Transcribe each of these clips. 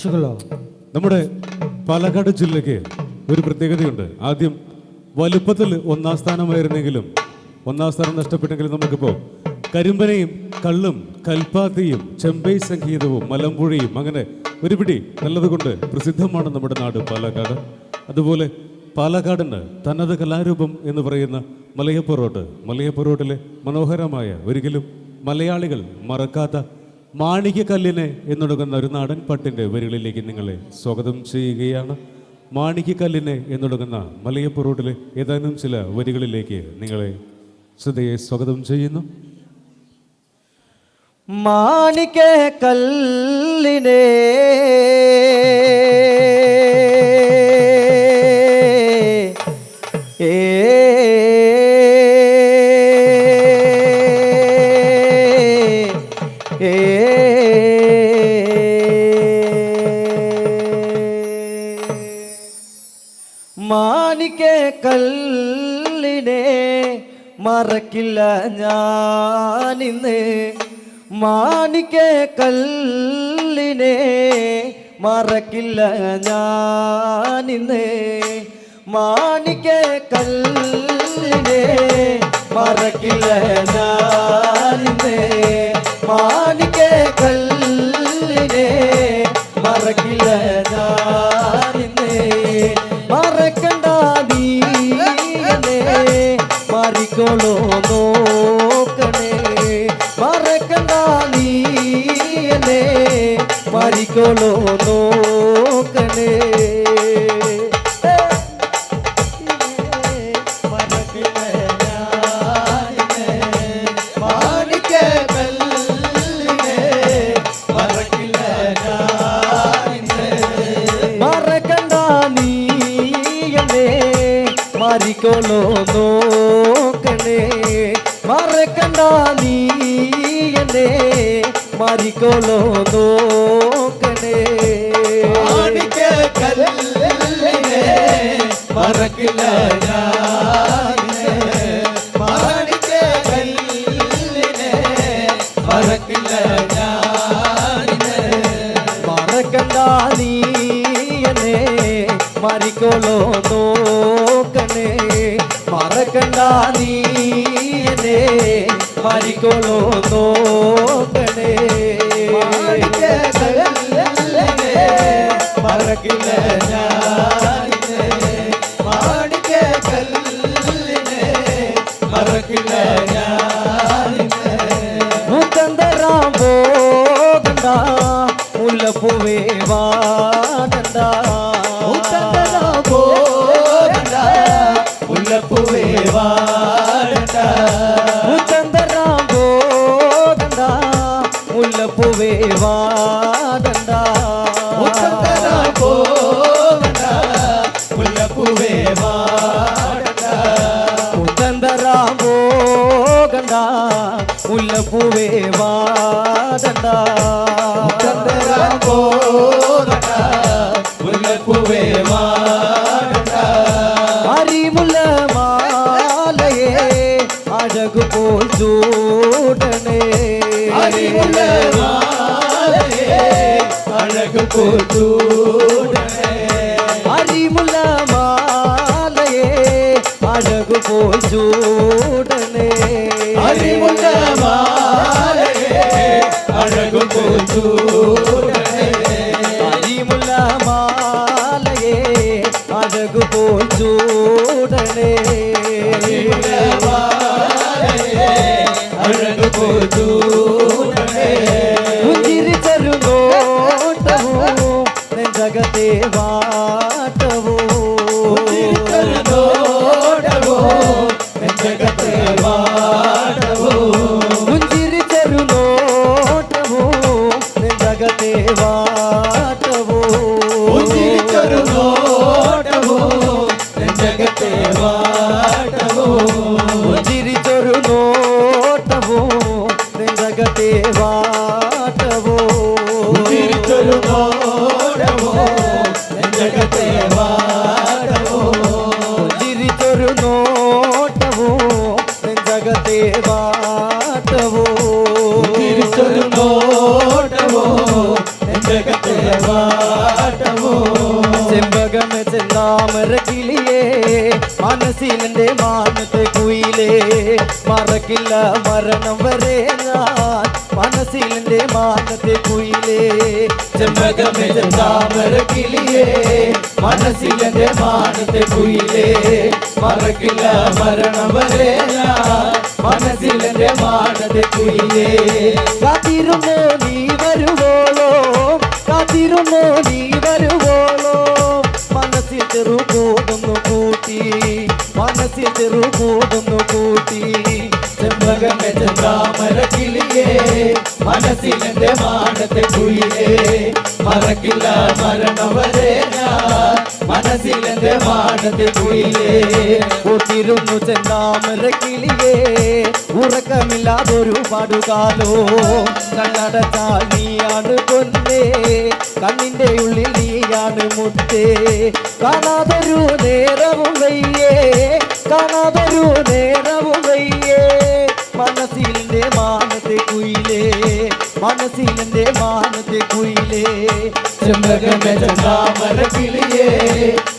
സുഖലോ നമ്മുടെ പാലക്കാട് ജില്ലയ്ക്ക് ഒരു പ്രത്യേകതയുണ്ട്. ആദ്യം വലുപ്പത്തിൽ ഒന്നാം സ്ഥാനമായിരുന്നെങ്കിലും ഒന്നാം സ്ഥാനം നഷ്ടപ്പെട്ടെങ്കിലും നമുക്കിപ്പോൾ കരിമ്പനയും കള്ളും കൽപ്പാത്തിയും ചെമ്പൈ സംഗീതവും മലമ്പുഴയും അങ്ങനെ ഒരുപിടി നല്ലതുകൊണ്ട് പ്രസിദ്ധമാണ് നമ്മുടെ നാട് പാലക്കാട്. അതുപോലെ പാലക്കാടിന് തനത് കലാരൂപം എന്ന് പറയുന്ന മലയപ്പൊറോട്ട് മലയപ്പൊറോട്ടിലെ മനോഹരമായ ഒരിക്കലും മലയാളികൾ മറക്കാത്ത മാണിക്യക്കല്ലിനെ എന്നൊടുക്കുന്ന ഒരു നാടൻ പാട്ടിന്റെ വരികളിലേക്ക് നിങ്ങളെ സ്വാഗതം ചെയ്യുകയാണ്. മാണിക്യക്കല്ലിനെ എന്നൊടുങ്ങുന്ന റോഡിലെ ഏതാനും ചില വരികളിലേക്ക് നിങ്ങളെ ശ്രദ്ധയെ സ്വാഗതം ചെയ്യുന്നു. മാണിക്ക മാണിക്ക കല്ലിനെ മറക്കില്ല ഞാനിന്ന്. മാണിക്ക കല്ലിനെ മറക്കില്ല ഞാനിന്ന്. മാണിക്ക കല്ലിനെ മറക്കില്ല ഞാനിന്ന്. മാണിക്ക മറക്കണ്ട നീ എന്നെ മാറിക്കോളോ നോക്കണേ മാണിക്യക്കല്ലിനെ മറക്കില്ല ഞാനിന്നെ. മാണിക്യക്കല്ലിനെ മറക്കില്ല ഞാനിന്നെ. മറക്കണ്ട നീ എന്നെ മാറിക്കോളോ നോക്കണേ മറക്കണ്ട നീ എന്നെ മാറിക്കോളോ നോക്കണേ ప్రభువే వాదట ప్రభువే వాడట அறிவுள்ள மாலையே அழகு போல் சூடனே. அறிவுள்ள மாலையே அழகு போல் சூடனே. அறிவுள்ள மாலையே அழகு போல் சூ to వాటవో. జగతే వా ചെമ്പകമ ചെന്താമര കിളിയേ മനസ്സിലെന്റെ മാനത്തെ കുയിലേ. മറക്കില്ല മരണം വരെ ഞാൻ മനസ്സിലെ മാനത്തെ കുയിലേ. ചെമ്പകമേ താമര കിളിയേ മനസ്സിലെന്റെ മാനത്തെ കുയിലേ. മറക്കില്ല മരണം വരെ ഞാൻ മനസ്സിലെ മാനത്തെ കുയിലേ. കാത്തിരുന്നോ നീ വരുവോളോ കാത്തിരുന്നോ നീ ചെറു കൂട്ടി ചെമ്പകമേ താമര മാനത്തെ കുയിലേ മറക്കില്ല മരണം വരെ ഞാൻ മനസ്സിലെന്റെ കുയിലേ ഒത്തിരുന്നു ചെന്താമര കിളിയേ ഉറക്കമില്ലാതൊരു പാടുകാലോ കണ്ണടച്ചാൽ നീയാണ് പൊന്നേ കണ്ണിന്റെ ഉള്ളിൽ നീയാണ് മുത്തേ. കാണാതൊരു നേരവും വയ്യേ കാണാതൊരു നേരവും വയ്യേ. മനസ്സിലെ മാനത്തെ കുയിലേ. ചെമ്പകമേ താമര കിളിയേ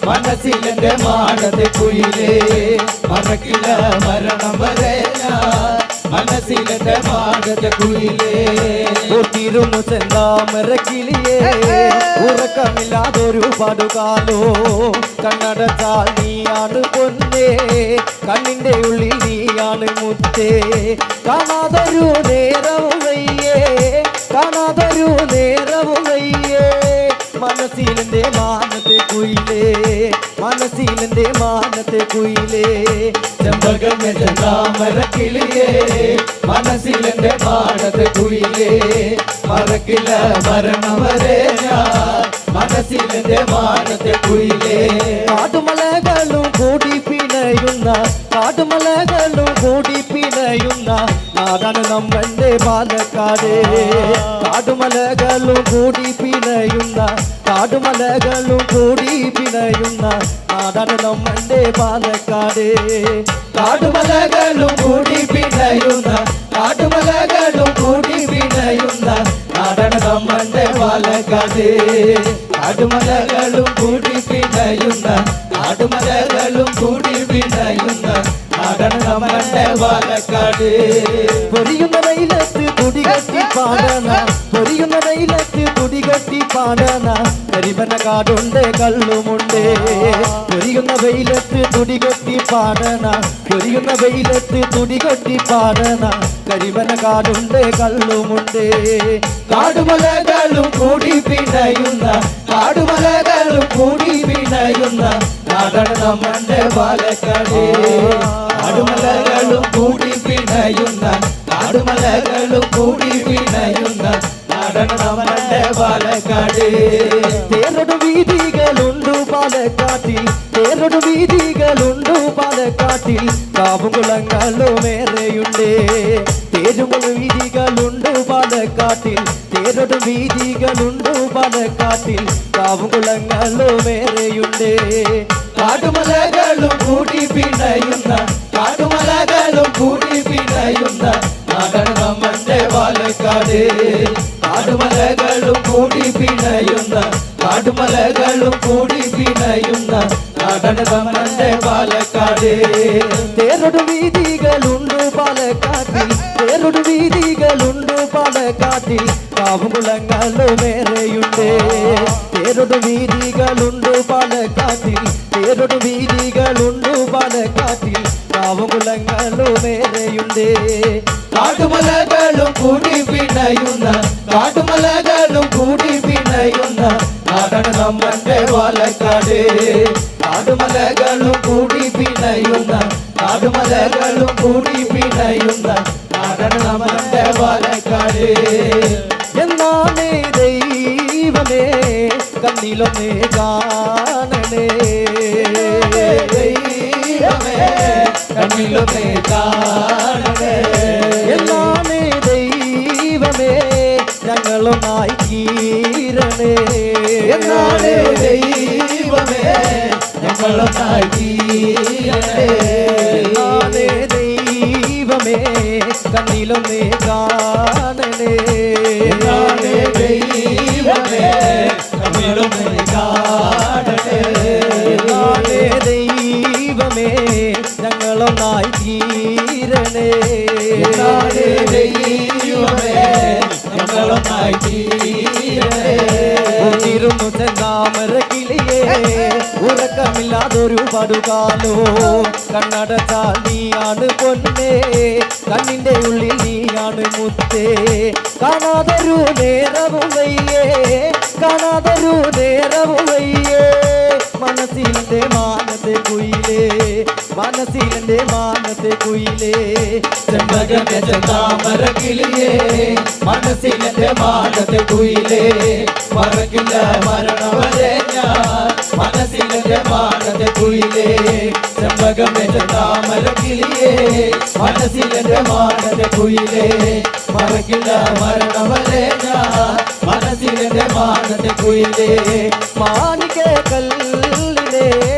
മനസ്സിലെന്റെ മാനത്തെ കുയിലേ. മറക്കില്ല മരണം വരെ മനസ്സിലെന്റെ മാനത്തെ കുയിലേ. ഒത്തിരുന്നു ചെന്താമര കിളിയേ ഉറക്കമില്ലാതൊരു പാടുകാലോ. കണ്ണടച്ചാൽ നീയാണ് പൊന്നേ. കണ്ണിന്റെ ഉള്ളിൽ നീയാണ് മുത്തേ. കാണാതൊരു നേരവും വയ്യേ. കാണാതൊരു നേരവും വയ്യേ. മനസ്സിലെന്റെ മാനത്തെ കുയിലേ. മനസ്സിലെന്റെ മാനത്തെ കുയിലേ. ചെമ്പകമേ താമര കിളിയേ. മനസ്സിലെന്റെ മാനത്തെ കുയിലേ. മറക്കില്ല മരണം വരെ ഞാൻ. മനസ്സിലെന്റെ മാനത്തെ കുയിലേ. കാട്ടുമലകളും കൂടി പിണയുന്ന കാട്ടുമലകളും കൂടി പിണയുന്ന നാടാണ് നമ്മളുടെ പാലക്കാട്. കാടുമലകളും കൂടി പിണയുന്ന കാട്ടുമലകളും കൂടി പിണയുന്ന നാടാണ് നമ്മളുടെ പാലക്കാട്. കാടുമലകളും കൂടി പിണയുന്ന കാട്ടുമലകളും കൂടി പിണയുന്ന നാടന നമ്മന്റെ പാലക്കാട് ആടുമലകളും കൂടി പിണയുന്ന ആടുമലകളും കൂടി പിണയുന്ന നാടന നമ്മന്റെ പാലക്കാട് പൊരിയുന്ന വെയിലത്ത് തുടി കെട്ടി പാടണ പൊരിയുന്ന വെയിലത്ത് തുടി കെട്ടി പാടണ കരിമന കാടുണ്ട് കള്ളുമുണ്ട്. പൊരിയുന്ന വെയിലത്ത് തുടി കെട്ടി പാടണ പൊരിയുന്ന വെയിലത്ത് തുടി കെട്ടി പാടണ കരിമന കാടുണ്ട് കള്ളുമുണ്ട്. കാടുമലകളും കൂടി പിണയുന്ന കാടുമലകളും കൂടി പിണയുന്ന നമ്മന്റെ പാലക്കാട്. കാടുമലകളും കൂടി പിണയുന്ന കാടുമലകളും കൂടി പിണയുന്ന നമ്മന്റെ പാലക്കാട്. തേരൊടു വീതികളുണ്ടു പാലക്കാട്ടിൽ തേരൊടു വീതികളുണ്ടു പാലക്കാട്ടിൽ. കാവുകുളങ്ങളുമേറെയുണ്ട് തേരുമുളു വീതികളുണ്ട് പാലക്കാട്ടിൽ തേരൊടു വീതികളുണ്ട് പാലക്കാട്ടിൽ കാവുകുളങ്ങളുമേറെയുണ്ട് കാടുമലകളും കൂടി പിണയുന്ന കാടുമലകളും കൂടി പിണയുന്ന നാടൻ നമ്മന്റെ പാലക്കാട് കാടുമലകളും കൂടി പിണയുന്ന കാടുമലകളും കൂടി പിണയുന്ന നാടൻ നമ്മന്റെ പാലക്കാട് തേരൊടു വീതികളുണ്ട് പാലക്കാട്ടിൽ തേരൊടു വീതികളുണ്ട് പാലക്കാട്ടിൽ കാവുകുളങ്ങളുമേറെയുണ്ട് തേരൊടു വീതികളുണ്ട് പാലക്കാട്ടിൽ തേരൊടു വീതികളുണ്ട് പാലക്കാട്ടിൽ കാവുകുളങ്ങളുമേറെയുണ്ട് കാട്ടുമലകളും കൂടി പിണയുന്ന കാട്ടുമലകളും കൂടി പിണയുന്ന നാടാണ് നമ്മന്റെ പാലക്കാട് കാടുമലകളും കൂടി പിണയുന്ന കാടുമലകളും കൂടി പിണയുന്ന നാടാണ് നമ്മന്റെ പാലക്കാട്. എന്നാണേ ദൈവമേ കണ്ണിലൊന്നേ കാണണേ. ദൈവമേ കണ്ണിലൊന്നേ കാണണേ. എന്നാമേ ദൈവമേ ഞങ്ങളൊന്നായി കീരണേ എന്നാണ് ദൈവമേ ഞങ്ങളൊന്നായി തീരണേ. எல்லாமே கண்ணிலுமே காணலே எல்லாமே தெய்வமே கண்ணிலுமே காணலே எல்லாமே தெய்வமே ഞങ്ങളൊന്നായി തീരണേ എല്ലാമേ ദൈവമേ ഞങ്ങളൊന്നായി തീ ഉറക്കമില്ലാതൊരു പടുകാലോ. കണ്ണടച്ചാൽ നീയാണ് പൊന്നേ. കണ്ണിന്റെ ഉള്ളിൽ നീയാണ് മുത്തേ. കാണാതൊരു നേരവും വയ്യേ. കാണാതൊരു നേരവും വയ്യേ. മനസ്സിന്റെ കുയിലേ മനസ്സിലെ മാനത്തെ കുയിലേ. ചെമ്പകമേ ചെന്താമര കിളിയേ. മനസ്സിലെ മാനത്തെ കുയിലേ. മറക്കില്ല മരണവരെ ഞാൻ. മനസ്സിലെ മാനത്തെ കുയിലേ. ചെമ്പകമേ ചെന്താമര കിളിയേ. മനസ്സിലെ മാനത്തെ കുയിലേ. മറക്കില്ല മരണവരെ ഞാൻ. മനസ്സിലെ മാനത്തെ കുയിലേ. മാണിക കല്ലിനെ